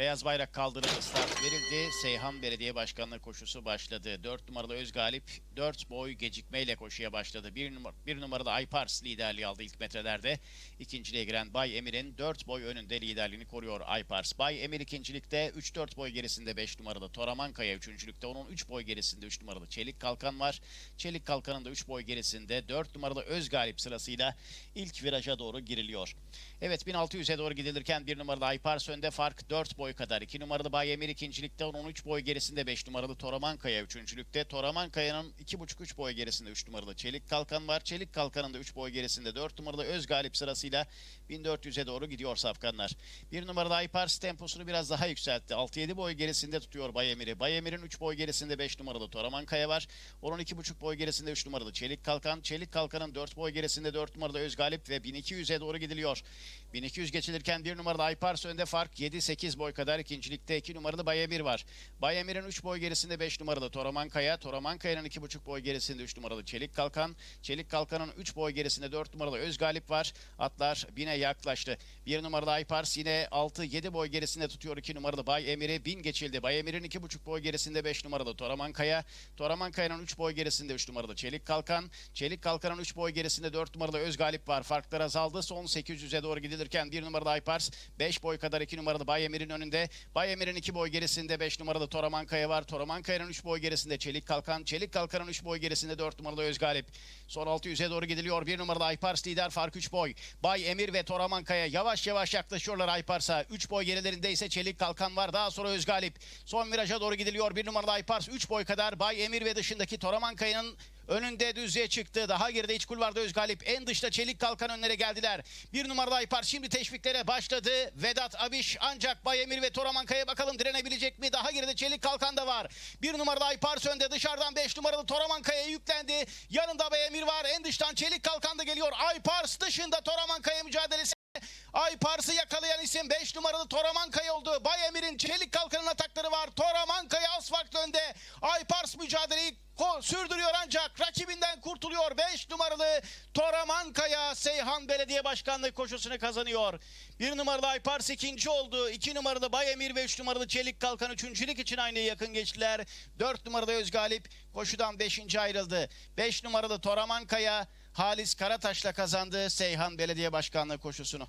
Beyaz bayrak kaldırıldı, start verildi. Seyhan Belediye Başkanlığı koşusu başladı. 4 numaralı Özgalip 4 boy gecikmeyle koşuya başladı. 1 numara, bir numaralı Aypars liderliği aldı ilk metrelerde. İkinciliğe giren Bay Emir'in 4 boy önünde liderliğini koruyor Aypars. Bay Emir ikincilikte 3-4 boy gerisinde 5 numaralı Toramankaya üçüncülükte. Onun 3 boy gerisinde 3 numaralı Çelik Kalkan var. Çelik Kalkan'ın da 3 boy gerisinde 4 numaralı Özgalip sırasıyla ilk viraja doğru giriliyor. Evet 1600'e doğru gidilirken 1 numaralı Aypars önde fark 4 boy kadar. 2 numaralı Bay Emir ikincilikte onun 13 boy gerisinde 5 numaralı Toramankaya üçüncülükte. Toramankaya'nın 2,5-3 boy gerisinde 3 numaralı Çelik Kalkan var. Çelik Kalkan'ın da 3 boy gerisinde 4 numaralı Özgalip sırasıyla 1400'e doğru gidiyor safkanlar. 1 numaralı Aypars temposunu biraz daha yükseltti. 6-7 boy gerisinde tutuyor Bay Emir'i. Bay Emir'in 3 boy gerisinde 5 numaralı Toramankaya var. Onun 2,5 boy gerisinde 3 numaralı Çelik Kalkan. Çelik Kalkan'ın 4 boy gerisinde 4 numaralı Özgalip ve 1200'e doğru gidiliyor. 1200 geçilirken 1 numaralı Aypars önde fark 7-8 boy kadar. ikincilikte 2 numaralı Bay Emir var. Bay Emir'in 3 boy gerisinde 5 numaralı Toramankaya. Toramankaya'nın 2,5 boy gerisinde 3 numaralı Çelik Kalkan. Çelik Kalkan'ın 3 boy gerisinde 4 numaralı Özgalip var. Atlar bine yaklaştı. 1 numaralı Aypars yine 6-7 boy gerisinde tutuyor 2 numaralı Bay Emir'i. 1000 geçildi. Bay Emir'in 2,5 boy gerisinde 5 numaralı Toramankaya. Toramankaya'nın 3 boy gerisinde 3 numaralı Çelik Kalkan. Çelik Kalkan'ın 3 boy gerisinde 4 numaralı Özgalip var. Farklar azaldı. Son 800'e doğru gidilirken 1 numaralı Aypars 5 boy kadar 2 numaralı Bay Emir'in. Bay Emir'in 2 boy gerisinde 5 numaralı Toramankaya var. Toramankaya'nın 3 boy gerisinde Çelik Kalkan. Çelik Kalkan'ın 3 boy gerisinde 4 numaralı Özgalip. Son 600'e doğru gidiliyor. 1 numaralı Aypars lider fark 3 boy. Bay Emir ve Toramankaya yavaş yavaş yaklaşıyorlar Aypars'a. 3 boy gerilerinde ise Çelik Kalkan var. Daha sonra Özgalip. Son viraja doğru gidiliyor. 1 numaralı Aypars 3 boy kadar. Bay Emir ve dışındaki Toramankaya'nın Önünde düzlüğe çıktı. Daha geride iç kulvarda Özgalip. En dışta Çelik Kalkan önlere geldiler. Bir numaralı Aypar şimdi teşviklere başladı. Vedat Abiş ancak Bayemir ve Toramankaya bakalım direnebilecek mi? Daha geride Çelik Kalkan da var. Bir numaralı Aypar önde dışarıdan 5 numaralı Toramankaya yüklendi. Yanında Bayemir var. En dıştan Çelik Kalkan da geliyor. Aypars dışında Toramankaya mücadelesi. Aypars'ı yakalayan isim 5 numaralı Toramankaya oldu. Bay Emir'in Çelik sürdürüyor ancak rakibinden kurtuluyor. 5 numaralı Toramankaya Seyhan Belediye Başkanlığı koşusunu kazanıyor. 1 numaralı Aypars ikinci oldu. 2 numaralı Bay Emir ve 3 numaralı Çelik Kalkan üçüncülük için aynı yakın geçtiler. 4 numaralı Özgalip koşudan 5. ayrıldı. 5 numaralı Toramankaya Halis Karataş'la kazandı Seyhan Belediye Başkanlığı koşusunu.